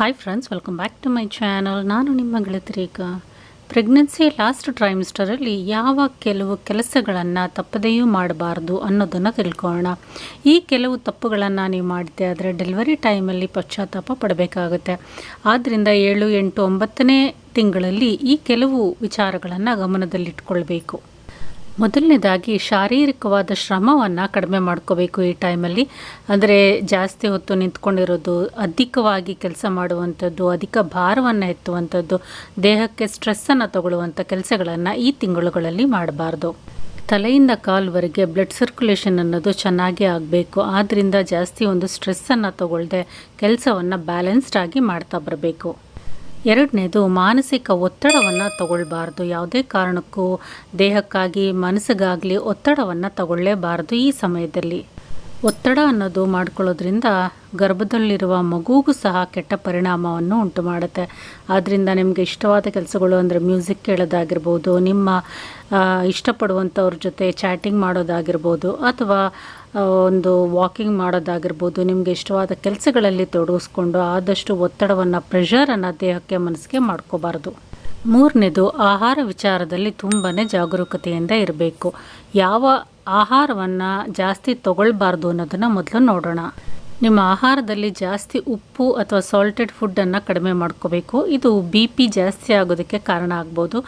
Hi friends welcome back to my channel ನಾನು ನಿಮ್ಮ ಗೆಳತಿರೇಖ pregnancy last ಟ್ರೈಮಿಸ್ಟರಲ್ಲಿ ಯಾವ ಕೆಲವು ಕೆಲಸಗಳನ್ನು ತಪ್ಪದೆಯೂ ಮಾಡಬಾರ್ದು ಅನ್ನೋದನ್ನು ತಿಳ್ಕೊಳ್ಳೋಣ. ಈ ಕೆಲವು ತಪ್ಪುಗಳನ್ನು ನೀವು ಮಾಡಿದೆ ಆದರೆ ಡೆಲಿವರಿ ಟೈಮಲ್ಲಿ ಪಶ್ಚಾತ್ತಾಪ ಪಡಬೇಕಾಗುತ್ತೆ. ಆದ್ದರಿಂದ ಏಳು ಎಂಟು ಒಂಬತ್ತನೇ ತಿಂಗಳಲ್ಲಿ ಈ ಕೆಲವು ವಿಚಾರಗಳನ್ನು ಗಮನದಲ್ಲಿಟ್ಕೊಳ್ಬೇಕು. ಮೊದಲನೇದಾಗಿ ಶಾರೀರಿಕವಾದ ಶ್ರಮವನ್ನು ಕಡಿಮೆ ಮಾಡ್ಕೋಬೇಕು ಈ ಟೈಮಲ್ಲಿ. ಅಂದರೆ ಜಾಸ್ತಿ ಹೊತ್ತು ನಿಂತ್ಕೊಂಡಿರೋದು, ಅಧಿಕವಾಗಿ ಕೆಲಸ ಮಾಡುವಂಥದ್ದು, ಅಧಿಕ ಭಾರವನ್ನು ಎತ್ತುವಂಥದ್ದು, ದೇಹಕ್ಕೆ ಸ್ಟ್ರೆಸ್ಸನ್ನು ತಗೊಳ್ಳುವಂಥ ಕೆಲಸಗಳನ್ನು ಈ ತಿಂಗಳುಗಳಲ್ಲಿ ಮಾಡಬಾರ್ದು. ತಲೆಯಿಂದ ಕಾಲ್ವರೆಗೆ ಬ್ಲಡ್ ಸರ್ಕ್ಯುಲೇಷನ್ ಅನ್ನೋದು ಚೆನ್ನಾಗಿ ಆಗಬೇಕು. ಆದ್ದರಿಂದ ಜಾಸ್ತಿ ಒಂದು ಸ್ಟ್ರೆಸ್ಸನ್ನು ತಗೊಳ್ಳದೆ ಕೆಲಸವನ್ನು ಬ್ಯಾಲೆನ್ಸ್ಡ್ ಆಗಿ ಮಾಡ್ತಾ ಬರಬೇಕು. ಎರಡನೇದು ಮಾನಸಿಕ ಒತ್ತಡವನ್ನು ತಗೊಳ್ಬಾರ್ದು. ಯಾವುದೇ ಕಾರಣಕ್ಕೂ ದೇಹಕ್ಕಾಗಿ, ಮನಸ್ಸಿಗಾಗಲಿ ಒತ್ತಡವನ್ನು ತಗೊಳ್ಳೇಬಾರ್ದು ಈ ಸಮಯದಲ್ಲಿ. ಒತ್ತಡ ಅನ್ನೋದು ಮಾಡ್ಕೊಳ್ಳೋದ್ರಿಂದ ಗರ್ಭದಲ್ಲಿರುವ ಮಗುಗೂ ಸಹ ಕೆಟ್ಟ ಪರಿಣಾಮವನ್ನು ಉಂಟು ಮಾಡುತ್ತೆ ಆದ್ದರಿಂದ ನಿಮಗೆ ಇಷ್ಟವಾದ ಕೆಲಸಗಳು ಅಂದರೆ ಮ್ಯೂಸಿಕ್ ಕೇಳೋದಾಗಿರ್ಬೋದು, ನಿಮ್ಮ ಇಷ್ಟಪಡುವಂಥವ್ರ ಜೊತೆ ಚಾಟಿಂಗ್ ಮಾಡೋದಾಗಿರ್ಬೋದು, ಅಥವಾ ಒಂದು ವಾಕಿಂಗ್ ಮಾಡೋದಾಗಿರ್ಬೋದು, ನಿಮಗೆ ಇಷ್ಟವಾದ ಕೆಲಸಗಳಲ್ಲಿ ತೊಡಗಿಸ್ಕೊಂಡು ಆದಷ್ಟು ಒತ್ತಡವನ್ನು ಪ್ರೆಷರನ್ನು ದೇಹಕ್ಕೆ, ಮನಸ್ಸಿಗೆ ಮಾಡ್ಕೋಬಾರ್ದು. ಮೂರನೇದು, ಆಹಾರ ವಿಚಾರದಲ್ಲಿ ತುಂಬಾ ಜಾಗರೂಕತೆಯಿಂದ ಇರಬೇಕು. ಯಾವ ಆಹಾರವನ್ನು ಜಾಸ್ತಿ ತಗೊಳ್ಬಾರ್ದು ಅನ್ನೋದನ್ನು ಮೊದಲು ನೋಡೋಣ. ನಿಮ್ಮ ಆಹಾರದಲ್ಲಿ ಜಾಸ್ತಿ ಉಪ್ಪು ಅಥವಾ ಸಾಲ್ಟೆಡ್ ಫುಡ್ಡನ್ನು ಕಡಿಮೆ ಮಾಡ್ಕೋಬೇಕು. ಇದು ಬಿ ಪಿ ಜಾಸ್ತಿ ಆಗೋದಕ್ಕೆ ಕಾರಣ ಆಗ್ಬೋದು.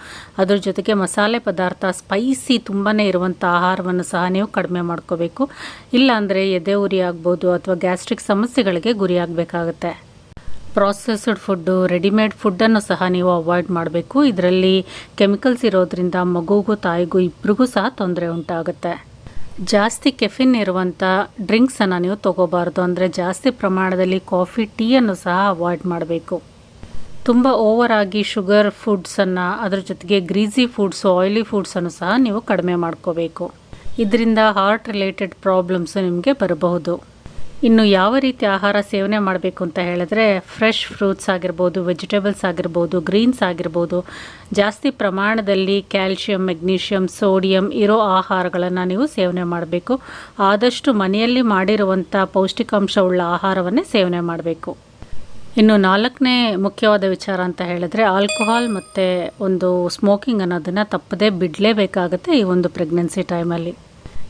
ಅದ್ರ ಜೊತೆಗೆ ಮಸಾಲೆ ಪದಾರ್ಥ ಸ್ಪೈಸಿ ತುಂಬಾ ಇರುವಂಥ ಆಹಾರವನ್ನು ಸಹ ನೀವು ಕಡಿಮೆ ಮಾಡ್ಕೋಬೇಕು. ಇಲ್ಲಾಂದರೆ ಎದೆ ಉರಿ ಆಗ್ಬೋದು ಅಥವಾ ಗ್ಯಾಸ್ಟ್ರಿಕ್ ಸಮಸ್ಯೆಗಳಿಗೆ ಗುರಿಯಾಗಬೇಕಾಗತ್ತೆ ಪ್ರಾಸೆಸ್ಡ್ ಫುಡ್ಡು ರೆಡಿಮೇಡ್ ಫುಡ್ಡನ್ನು ಸಹ ನೀವು ಅವಾಯ್ಡ್ ಮಾಡಬೇಕು. ಇದರಲ್ಲಿ ಕೆಮಿಕಲ್ಸ್ ಇರೋದ್ರಿಂದ ಮಗುಗೂ ತಾಯಿಗೂ ಇಬ್ಬರಿಗೂ ಸಹ ತೊಂದರೆ ಉಂಟಾಗುತ್ತೆ. ಜಾಸ್ತಿ ಕೆಫಿನ್ ಇರುವಂಥ ಡ್ರಿಂಕ್ಸನ್ನು ನೀವು ತೊಗೋಬಾರ್ದು. ಅಂದರೆ ಜಾಸ್ತಿ ಪ್ರಮಾಣದಲ್ಲಿ ಕಾಫಿ, ಟೀಯನ್ನು ಸಹ ಅವಾಯ್ಡ್ ಮಾಡಬೇಕು. ತುಂಬ ಓವರ್ ಆಗಿ ಶುಗರ್ ಫುಡ್ಸನ್ನು ಅದರ ಜೊತೆಗೆ ಗ್ರೀಸಿ ಫುಡ್ಸು, ಆಯಿಲಿ ಫುಡ್ಸನ್ನು ಸಹ ನೀವು ಕಡಿಮೆ ಮಾಡ್ಕೋಬೇಕು. ಇದರಿಂದ ಹಾರ್ಟ್ ರಿಲೇಟೆಡ್ ಪ್ರಾಬ್ಲಮ್ಸು ನಿಮಗೆ ಬರಬಹುದು. ಇನ್ನು ಯಾವ ರೀತಿ ಆಹಾರ ಸೇವನೆ ಮಾಡಬೇಕು ಅಂತ ಹೇಳಿದ್ರೆ ಫ್ರೆಶ್ ಫ್ರೂಟ್ಸ್ ಆಗಿರ್ಬೋದು ವೆಜಿಟೇಬಲ್ಸ್ ಆಗಿರ್ಬೋದು ಗ್ರೀನ್ಸ್ ಆಗಿರ್ಬೋದು, ಜಾಸ್ತಿ ಪ್ರಮಾಣದಲ್ಲಿ ಕ್ಯಾಲ್ಶಿಯಂ ಮೆಗ್ನೀಷಿಯಂ ಸೋಡಿಯಂ ಇರೋ ಆಹಾರಗಳನ್ನು ನೀವು ಸೇವನೆ ಮಾಡಬೇಕು. ಆದಷ್ಟು ಮನೆಯಲ್ಲಿ ಮಾಡಿರುವಂಥ ಪೌಷ್ಟಿಕಾಂಶವುಳ್ಳ ಆಹಾರವನ್ನೇ ಸೇವನೆ ಮಾಡಬೇಕು. ಇನ್ನು ನಾಲ್ಕನೇ ಮುಖ್ಯವಾದ ವಿಚಾರ ಅಂತ ಹೇಳಿದ್ರೆ ಆಲ್ಕೋಹಾಲ್ ಮತ್ತು ಒಂದು ಸ್ಮೋಕಿಂಗ್ ಅನ್ನೋದನ್ನು ತಪ್ಪದೇ ಬಿಡಲೇಬೇಕಾಗುತ್ತೆ ಈ ಒಂದು ಪ್ರೆಗ್ನೆನ್ಸಿ ಟೈಮಲ್ಲಿ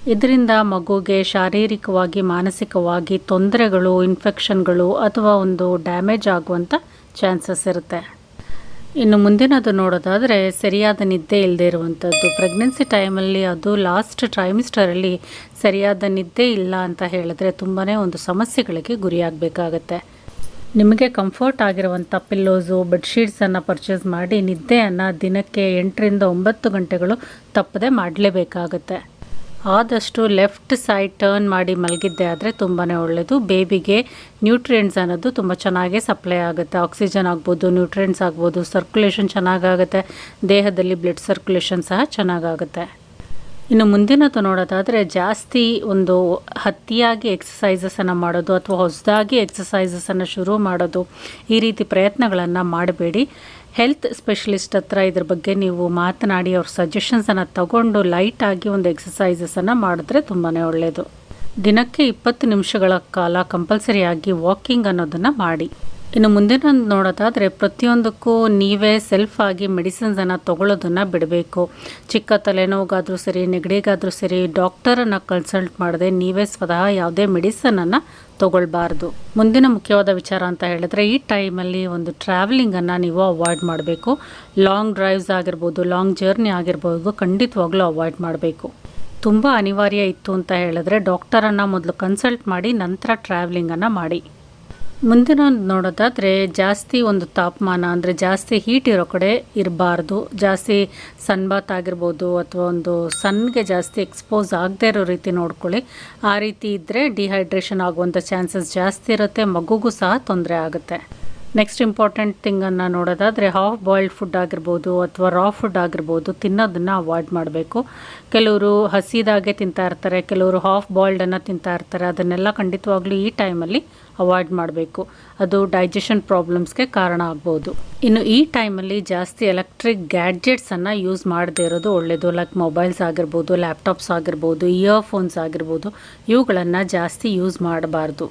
ಇದರಿಂದ ಮಗುಗೆ ಶಾರೀರಿಕವಾಗಿ, ಮಾನಸಿಕವಾಗಿ ತೊಂದರೆಗಳು ಇನ್ಫೆಕ್ಷನ್ಗಳು ಅಥವಾ ಒಂದು ಡ್ಯಾಮೇಜ್ ಆಗುವಂಥ ಚಾನ್ಸಸ್ ಇರುತ್ತೆ. ಇನ್ನು ಮುಂದಿನದು ನೋಡೋದಾದರೆ ಸರಿಯಾದ ನಿದ್ದೆ ಇಲ್ಲದೆ ಇರುವಂಥದ್ದು ಪ್ರೆಗ್ನೆನ್ಸಿ ಟೈಮಲ್ಲಿ ಅದು ಲಾಸ್ಟ್ ಟ್ರೈಮಿಸ್ಟರಲ್ಲಿ ಸರಿಯಾದ ನಿದ್ದೆ ಇಲ್ಲ ಅಂತ ಹೇಳಿದ್ರೆ ತುಂಬಾ ಒಂದು ಸಮಸ್ಯೆಗಳಿಗೆ ಗುರಿಯಾಗಬೇಕಾಗತ್ತೆ. ನಿಮಗೆ ಕಂಫರ್ಟ್ ಆಗಿರುವಂಥ ಪಿಲ್ಲೋಸು ಬೆಡ್ಶೀಟ್ಸನ್ನು ಪರ್ಚೇಸ್ ಮಾಡಿ ನಿದ್ದೆಯನ್ನು ದಿನಕ್ಕೆ ಎಂಟರಿಂದ ಒಂಬತ್ತು ಗಂಟೆಗಳು ತಪ್ಪದೆ ಮಾಡಲೇಬೇಕಾಗತ್ತೆ. ಆದಷ್ಟು ಲೆಫ್ಟ್ ಸೈಡ್ ಟರ್ನ್ ಮಾಡಿ ಮಲಗಿದ್ದೆ ಆದರೆ ತುಂಬಾ ಒಳ್ಳೆಯದು ಬೇಬಿಗೆ ನ್ಯೂಟ್ರಿಯೆಂಟ್ಸ್ ಅನ್ನೋದು ತುಂಬ ಚೆನ್ನಾಗಿ ಸಪ್ಲೈ ಆಗುತ್ತೆ. ಆಕ್ಸಿಜನ್ ಆಗ್ಬೋದು, ನ್ಯೂಟ್ರಿಯೆಂಟ್ಸ್ ಆಗ್ಬೋದು, ಸರ್ಕ್ಯುಲೇಷನ್ ಚೆನ್ನಾಗಾಗುತ್ತೆ. ದೇಹದಲ್ಲಿ ಬ್ಲಡ್ ಸರ್ಕ್ಯುಲೇಷನ್ ಸಹ ಚೆನ್ನಾಗಾಗುತ್ತೆ. ಇನ್ನು ಮುಂದಿನದು ನೋಡೋದಾದರೆ ಜಾಸ್ತಿ ಒಂದು ಹತ್ತಿಯಾಗಿ ಎಕ್ಸಸೈಸಸನ್ನು ಮಾಡೋದು ಅಥವಾ ಹೊಸದಾಗಿ ಎಕ್ಸಸೈಸಸನ್ನು ಶುರು ಮಾಡೋದು ಈ ರೀತಿ ಪ್ರಯತ್ನಗಳನ್ನು ಮಾಡಬೇಡಿ. ಹೆಲ್ತ್ ಸ್ಪೆಷಲಿಸ್ಟ್ ಹತ್ರ ಇದ್ರ ಬಗ್ಗೆ ನೀವು ಮಾತನಾಡಿ, ಅವ್ರ ಸಜೆಷನ್ಸನ್ನು ತಗೊಂಡು ಲೈಟಾಗಿ ಒಂದು ಎಕ್ಸಸೈಸಸನ್ನು ಮಾಡಿದ್ರೆ ತುಂಬಾ ಒಳ್ಳೆಯದು ದಿನಕ್ಕೆ ಇಪ್ಪತ್ತು ನಿಮಿಷಗಳ ಕಾಲ ಕಂಪಲ್ಸರಿಯಾಗಿ ವಾಕಿಂಗ್ ಅನ್ನೋದನ್ನು ಮಾಡಿ. ಇನ್ನು ಮುಂದಿನ ನೋಡೋದಾದರೆ ಪ್ರತಿಯೊಂದಕ್ಕೂ ನೀವೇ ಸೆಲ್ಫ್ ಆಗಿ ಮೆಡಿಸಿನ್ಸನ್ನು ತೊಗೊಳ್ಳೋದನ್ನು ಬಿಡಬೇಕು. ಚಿಕ್ಕ ತಲೆನೋವಾಗಾದರೂ ಸರಿ, ನೆಗಡಿಗಾದರೂ ಸರಿ ಡಾಕ್ಟರನ್ನು ಕನ್ಸಲ್ಟ್ ಮಾಡದೆ ನೀವೇ ಸ್ವತಃ ಯಾವುದೇ ಮೆಡಿಸನನ್ನು ತೊಗೊಳ್ಬಾರ್ದು. ಮುಂದಿನ ಮುಖ್ಯವಾದ ವಿಚಾರ ಅಂತ ಹೇಳಿದ್ರೆ ಈ ಟೈಮಲ್ಲಿ ಒಂದು ಟ್ರಾವೆಲಿಂಗನ್ನು ನೀವು ಅವಾಯ್ಡ್ ಮಾಡಬೇಕು. ಲಾಂಗ್ ಡ್ರೈವ್ಸ್ ಆಗಿರ್ಬೋದು ಲಾಂಗ್ ಜರ್ನಿ ಆಗಿರ್ಬೋದು ಖಂಡಿತವಾಗ್ಲೂ ಅವಾಯ್ಡ್ ಮಾಡಬೇಕು. ತುಂಬ ಅನಿವಾರ್ಯ ಇತ್ತು ಅಂತ ಹೇಳಿದ್ರೆ ಡಾಕ್ಟರನ್ನು ಮೊದಲು ಕನ್ಸಲ್ಟ್ ಮಾಡಿ, ನಂತರ ಟ್ರಾವೆಲಿಂಗನ್ನು ಮಾಡಿ. ಮುಂದಿನ ನೋಡೋದಾದರೆ ಜಾಸ್ತಿ ಒಂದು ತಾಪಮಾನ, ಅಂದರೆ ಜಾಸ್ತಿ ಹೀಟ್ ಇರೋ ಕಡೆ ಇರಬಾರ್ದು. ಜಾಸ್ತಿ ಸನ್ಬಾತ್ ಆಗಿರ್ಬೋದು ಅಥವಾ ಒಂದು ಸನ್ಗೆ ಜಾಸ್ತಿ ಎಕ್ಸ್ಪೋಸ್ ಆಗದೇ ಇರೋ ರೀತಿ ನೋಡ್ಕೊಳ್ಳಿ. ಆ ರೀತಿ ಇದ್ದರೆ ಡಿಹೈಡ್ರೇಷನ್ ಆಗುವಂಥ ಚಾನ್ಸಸ್ ಜಾಸ್ತಿ ಇರುತ್ತೆ, ಮಗುಗೂ ಸಹ ತೊಂದರೆ ಆಗುತ್ತೆ. ನೆಕ್ಸ್ಟ್ ಇಂಪಾರ್ಟೆಂಟ್ ಥಿಂಗನ್ನು ನೋಡೋದಾದರೆ ಹಾಫ್ ಬಾಯ್ಲ್ಡ್ ಫುಡ್ ಆಗಿರ್ಬೋದು ಅಥವಾ ರಾ ಫುಡ್ ಆಗಿರ್ಬೋದು ತಿನ್ನೋದನ್ನು ಅವಾಯ್ಡ್ ಮಾಡಬೇಕು. ಕೆಲವರು ಹಸಿದಾಗೆ ತಿಂತಾ ಇರ್ತಾರೆ, ಕೆಲವರು ಹಾಫ್ ಬಾಯ್ಲ್ಡನ್ನು ತಿಂತಾ ಇರ್ತಾರೆ, ಅದನ್ನೆಲ್ಲ ಖಂಡಿತವಾಗ್ಲೂ ಈ ಟೈಮಲ್ಲಿ ಅವಾಯ್ಡ್ ಮಾಡಬೇಕು. ಅದು ಡೈಜೆಷನ್ ಪ್ರಾಬ್ಲಮ್ಸ್ಗೆ ಕಾರಣ ಆಗ್ಬೋದು. ಇನ್ನು ಈ ಟೈಮಲ್ಲಿ ಜಾಸ್ತಿ ಎಲೆಕ್ಟ್ರಿಕ್ ಗ್ಯಾಡ್ಜೆಟ್ಸನ್ನು ಯೂಸ್ ಮಾಡದೇ ಇರೋದು ಒಳ್ಳೆಯದು ಲೈಕ್ ಮೊಬೈಲ್ಸ್ ಆಗಿರ್ಬೋದು ಲ್ಯಾಪ್ಟಾಪ್ಸ್ ಆಗಿರ್ಬೋದು ಇಯರ್ಫೋನ್ಸ್ ಆಗಿರ್ಬೋದು, ಇವುಗಳನ್ನು ಜಾಸ್ತಿ ಯೂಸ್ ಮಾಡಬಾರ್ದು.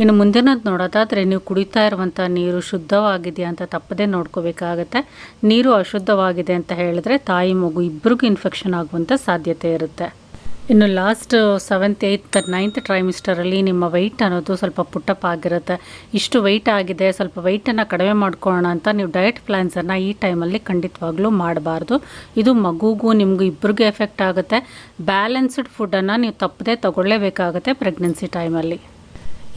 ಇನ್ನು ಮುಂದಿನದು ನೋಡೋದಾದರೆ ನೀವು ಕುಡಿತಾ ಇರುವಂಥ ನೀರು ಶುದ್ಧವಾಗಿದೆಯಾ ಅಂತ ತಪ್ಪದೇ ನೋಡ್ಕೋಬೇಕಾಗತ್ತೆ. ನೀರು ಅಶುದ್ಧವಾಗಿದೆ ಅಂತ ಹೇಳಿದ್ರೆ ತಾಯಿ ಮಗು ಇಬ್ಬರಿಗೂ ಇನ್ಫೆಕ್ಷನ್ ಆಗುವಂಥ ಸಾಧ್ಯತೆ ಇರುತ್ತೆ. ಇನ್ನು ಲಾಸ್ಟ್ ಸೆವೆಂತ್ ಏಯ್ತ್ ನೈನ್ತ್ ಟ್ರೈಮಿಸ್ಟರಲ್ಲಿ ನಿಮ್ಮ ವೆಯ್ಟ್ ಅನ್ನೋದು ಸ್ವಲ್ಪ ಪುಟ್ಟಪ್ ಆಗಿರುತ್ತೆ. ಇಷ್ಟು ವೆಯ್ಟ್ ಆಗಿದೆ, ಸ್ವಲ್ಪ ವೆಯ್ಟನ್ನು ಕಡಿಮೆ ಮಾಡ್ಕೊಳ್ಳೋಣ ಅಂತ ನೀವು ಡಯಟ್ ಪ್ಲ್ಯಾನ್ಸನ್ನು ಈ ಟೈಮಲ್ಲಿ ಖಂಡಿತವಾಗ್ಲೂ ಮಾಡಬಾರ್ದು. ಇದು ಮಗುಗೂ ನಿಮಗೂ ಇಬ್ಬರಿಗೂ ಎಫೆಕ್ಟ್ ಆಗುತ್ತೆ. ಬ್ಯಾಲೆನ್ಸ್ಡ್ ಫುಡ್ಡನ್ನು ನೀವು ತಪ್ಪದೇ ತಗೊಳ್ಳೇಬೇಕಾಗುತ್ತೆ ಪ್ರೆಗ್ನೆನ್ಸಿ ಟೈಮಲ್ಲಿ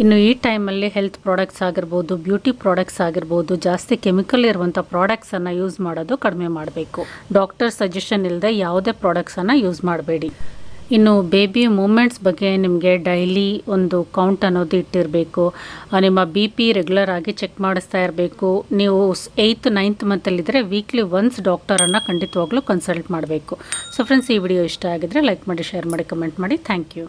ಇನ್ನು ಈ ಟೈಮಲ್ಲಿ ಹೆಲ್ತ್ ಪ್ರಾಡಕ್ಟ್ಸ್ ಆಗಿರ್ಬೋದು, ಬ್ಯೂಟಿ ಪ್ರಾಡಕ್ಟ್ಸ್ ಆಗಿರ್ಬೋದು, ಜಾಸ್ತಿ ಕೆಮಿಕಲ್ ಇರುವಂಥ ಪ್ರಾಡಕ್ಟ್ಸನ್ನು ಯೂಸ್ ಮಾಡೋದು ಕಡಿಮೆ ಮಾಡಬೇಕು. ಡಾಕ್ಟರ್ ಸಜೆಷನ್ ಇಲ್ಲದೆ ಯಾವುದೇ ಪ್ರಾಡಕ್ಟ್ಸನ್ನು ಯೂಸ್ ಮಾಡಬೇಡಿ. ಇನ್ನು ಬೇಬಿ ಮೂಮೆಂಟ್ಸ್ ಬಗ್ಗೆ ನಿಮಗೆ ಡೈಲಿ ಒಂದು ಕೌಂಟ್ ಅನ್ನೋದು ಇಟ್ಟಿರಬೇಕು. ನಿಮ್ಮ ಬಿ ಪಿ ರೆಗ್ಯುಲರ್ ಆಗಿ ಚೆಕ್ ಮಾಡಿಸ್ತಾ ಇರಬೇಕು. ನೀವು ಏಯ್ತ್, ನೈನ್ತ್ ಮಂತಲ್ಲಿದ್ದರೆ ವೀಕ್ಲಿ ಒನ್ಸ್ ಡಾಕ್ಟರನ್ನು ಖಂಡಿತವಾಗ್ಲೂ ಕನ್ಸಲ್ಟ್ ಮಾಡಬೇಕು. ಸೊ, ಫ್ರೆಂಡ್ಸ್, ಈ ವಿಡಿಯೋ ಇಷ್ಟ ಆಗಿದ್ರೆ ಲೈಕ್ ಮಾಡಿ, ಶೇರ್ ಮಾಡಿ, ಕಮೆಂಟ್ ಮಾಡಿ. Thank you.